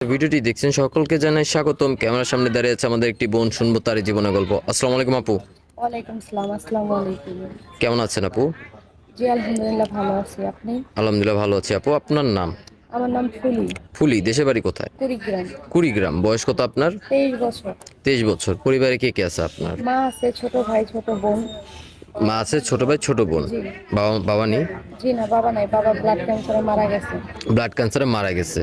ভিডিওটি দেখছেন সকলকে জানাই স্বাগতম। ক্যামেরার সামনে দাঁড়িয়ে আছে আমাদের একটি বোন শুনব তার জীবনের গল্প। আসসালামু আলাইকুম আপু। ওয়ালাইকুম সালাম আসসালামু আলাইকুম। কেমন আছেন আপু? জি আলহামদুলিল্লাহ ভালো আছি। আপনি? আলহামদুলিল্লাহ ভালো আছি আপু। আপনার নাম? আমার নাম ফুলি। ফুলি দেশে বাড়ি কোথায়? কুড়িগ্রাম। কুড়িগ্রাম। বয়স কত আপনার? তেইশ বছর। তেইশ বছর। পরিবারে কে কে আছে আপনার? মা আছে ছোট ভাই ছোট বোন। মা আছে ছোট ভাই ছোট বোন। বাবা বাবা নেই? জি না বাবা নাই বাবা ব্লাড ক্যান্সারে মারা গেছে। ব্লাড ক্যান্সারে মারা গেছে।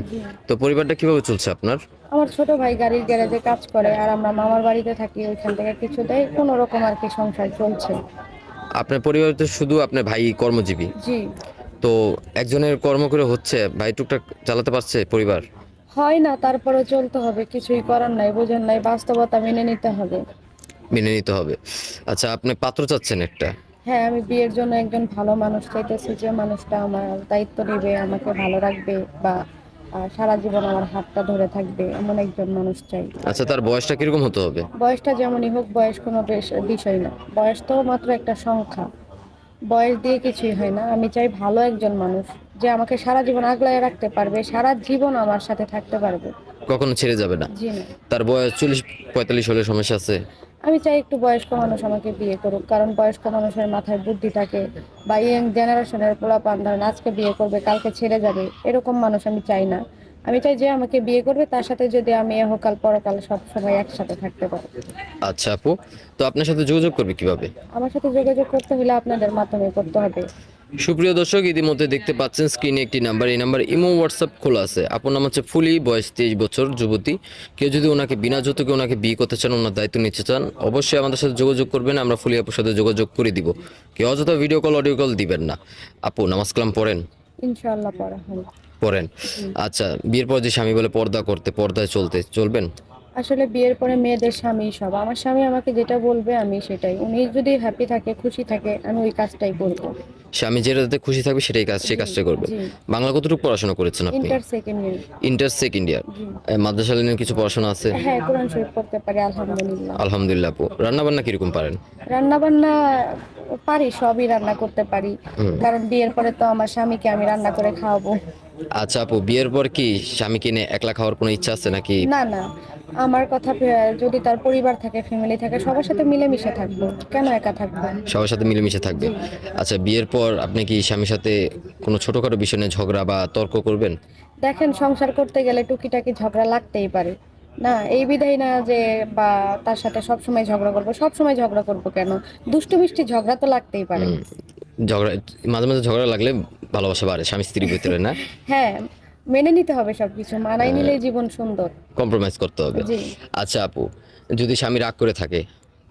তো পরিবারটা কীভাবে চলছে আপনার? আমার ছোট ভাই গাড়ির গ্যারেজে কাজ করে আর আমরা মামার বাড়িতে থাকি ওইখান থেকে কিছু দেয় কোনো রকম আর কি সংসার চলছে। আপনার পরিবারে তো শুধু আপনার ভাই কর্মজীবী। জি। তো একজনের কর্ম করে হচ্ছে ভাই টুকটাক চালাতে পারছে পরিবার? হয় না তারপরে চলতে হবে কিছুই করার নাই বোঝেন নাই বাস্তবতা মেনে নিতে হবে। মেনে নিতে হবে। আচ্ছা আপনি পাত্র চাচ্ছেন একটা। হ্যাঁ আমি বিয়ের জন্য একজন ভালো মানুষ চাইতেছি যে মানুষটা আমার দায়িত্ব নেবে আমাকে ভালো রাখবে বা সারা জীবন আমার হাতটা ধরে থাকবে এমন একজন মানুষ চাই। আচ্ছা তার বয়সটা কীরকম হতে হবে? বয়সটা যেমনই হোক বয়স কোনো বিষয় না। বয়স তো মাত্র একটা সংখ্যা। বয়স দিয়ে কিছুই হয় না। আমি চাই ভালো একজন মানুষ যে আমাকে সারা জীবন আগলায় রাখতে পারবে সারা জীবন আমার সাথে থাকতে পারবে। কখনো ছেড়ে যাবে না। জি না। তার বয়স চল্লিশ পঁয়তাল্লিশ হলে সমস্যা আছে। আমি চাই একটু বয়স্ক মানুষ আমাকে বিয়ে করুক কারণ বয়স্ক মানুষের মাথায় বুদ্ধি থাকে বা ইয়ং জেনারেশনের পোলাপান ধরেন আজকে বিয়ে করবে কালকে ছেড়ে যাবে এরকম মানুষ আমি চাই না। আমি চাই যে আমাকে বিয়ে করবে তার সাথে যদি আমি এহকাল পরকাল সব সময় একসাথে থাকতে পারি। আচ্ছা আপু তো আপনার সাথে যোগাযোগ করবে কীভাবে? আমার সাথে যোগাযোগ করতে হলে আপনাদের মাধ্যমে করতে হবে। সুপ্রিয় দর্শক ইতিমধ্যে দেখতে পাচ্ছেন স্ক্রিনে একটি নাম্বার এই নাম্বার ইমো হোয়াটসঅ্যাপ খোলা আছে। আপনার নাম হচ্ছে ফুলি বয়স তেইশ বছর যুবতী। কেউ যদি ওনাকে বিনা যৌতুকে ওনাকে বিয়ে করতে চান ওনার দায়িত্ব নিতে চান অবশ্যই আমাদের সাথে যোগাযোগ করবেন আমরা ফুলি আপুর সাথে যোগাযোগ করে দিব। কেউ অযথা ভিডিও কল অডিও কল দিবেন না। আপু নামাজ কালাম পড়েন? ইনশাআল্লাহ পড়া পড়েন। আচ্ছা বিয়ের পর যে স্বামী বলে পর্দা করতে পর্দায় চলতে চলবেন? আসলে বিয়ের পরে মেয়েদের স্বামী সব। আমার স্বামী আমাকে যেটা বলবে আমি সেটাই। উনি যদি হ্যাপি থাকে খুশি থাকে আমি ওই কাজটাই করব। স্বামী যেটাতে খুশি থাকবে সেটাই কাজ সেই কাজটা করবে। বাংলা কতটুকু পড়াশোনা করেছেন আপনি? Inter second year inter second year মাদ্রাসা লাইনের কিছু পড়াশোনা আছে? হ্যাঁ কোরআন শরীফ পড়তে পারি আলহামদুলিল্লাহ। আলহামদুলিল্লাহ আপু। রান্না বান্না কীরকম পারেন? রান্না বান্না পারি সবই রান্না করতে পারি। কারণ বিয়ের পরে তো আমার স্বামীকে আমি রান্না করে খাওয়াবো। আচ্ছা আপু বিয়ের পর কি স্বামীকে নিয়ে একলা খাওয়ার কোনো ইচ্ছা আছে নাকি? না না। আমার কথা যদি তার পরিবার থাকে ফ্যামিলি থাকে সবার সাথে মিলেমিশে থাকব। কেন একা থাকব? সবার সাথে মিলেমিশে থাকবে। আচ্ছা বিয়ের পর আপনি কি স্বামীর সাথে কোনো ছোটখাটো বিষয় নিয়ে ঝগড়া বা তর্ক করবেন? দেখেন সংসার করতে গেলে টুকিটাকি ঝগড়া লাগতেই পারে। না এই বিধাই না যে বা তার সাথে সব সময় ঝগড়া করব সব সময় ঝগড়া করব কেন? দুষ্টু মিষ্টি ঝগড়া তো লাগতেই পারে। ঝগড়া মাঝে মাঝে ঝগড়া লাগলে ভালোবাসা বাড়ে স্বামী স্ত্রীর ভিতরে না? হ্যাঁ মেনে নিতে হবে সবকিছু মানাই নিলেই জীবন সুন্দর। কম্প্রোমাইজ করতে হবে। আচ্ছা আপু যদি স্বামী রাগ করে থাকে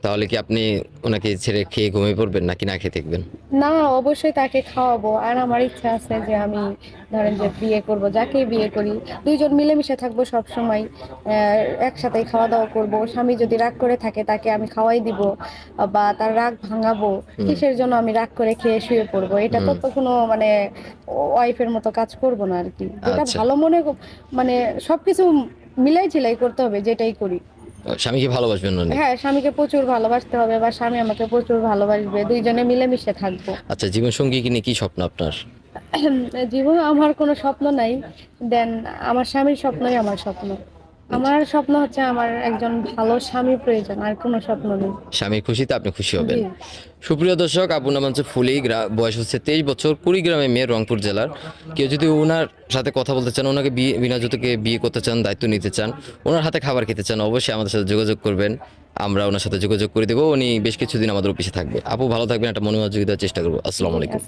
তাহলে কি আপনি ওনাকে ছেড়ে খেয়ে ঘুমিয়ে পড়বেন নাকি না খেয়ে থাকবেন না অবশ্যই তাকে খাওয়াবো। আর আমার ইচ্ছা আছে যে আমি ধরেন যে বিয়ে করব যাকে বিয়ে করি দুইজন মিলেমিশে থাকব সব সময় একসাথে খাওয়া দাওয়া করব। স্বামী যদি রাগ করে থাকে তাকে আমি খাওয়াই দিব বা তার রাগ ভাঙাবো কিসের জন্য আমি রাগ করে খেয়ে শুয়ে পড়ব? এটা তো কোনো মানে ওয়াইফের মতো কাজ করব না আর কি। যেটা আচ্ছা। ভালো মনে মানে সবকিছু মিলাই ঝিলাই করতে হবে যেটাই করি। স্বামীকে ভালোবাসবেন না হ্যাঁ স্বামীকে প্রচুর ভালোবাসতে হবে বা স্বামী আমাকে প্রচুর ভালোবাসবে। দুইজনে মিলেমিশে থাকব। আচ্ছা জীবন সঙ্গী কি নিয়ে কি স্বপ্ন আপনার? জীবন আমার কোনো স্বপ্ন নাই। দেন আমার স্বামীর স্বপ্নই আমার স্বপ্ন। আমার স্বপ্ন হচ্ছে আমার একজন ভালো স্বামী প্রয়োজন আর কোনো স্বপ্ন নেই। স্বামীর খুশিতে আপনি খুশি হবেন। সুপ্রিয় দর্শক আপনার নাম হচ্ছে ফুলি বয়স হচ্ছে তেইশ বছর কুড়িগ্রামে মেয়ে রংপুর জেলার। কেউ যদি ওনার সাথে কথা বলতে চান ওনাকে বিয়ে বিনা যৌতুকে বিয়ে করতে চান দায়িত্ব নিতে চান ওনার হাতে খাবার খেতে চান অবশ্যই আমাদের সাথে যোগাযোগ করবেন। আমরা ওনার সাথে যোগাযোগ করে দেবো। উনি বেশ কিছুদিন আমাদের অফিসে থাকবে। আপু ভালো থাকবেন একটা মনোযোগিতার চেষ্টা করব। আসসালামু আলাইকুম।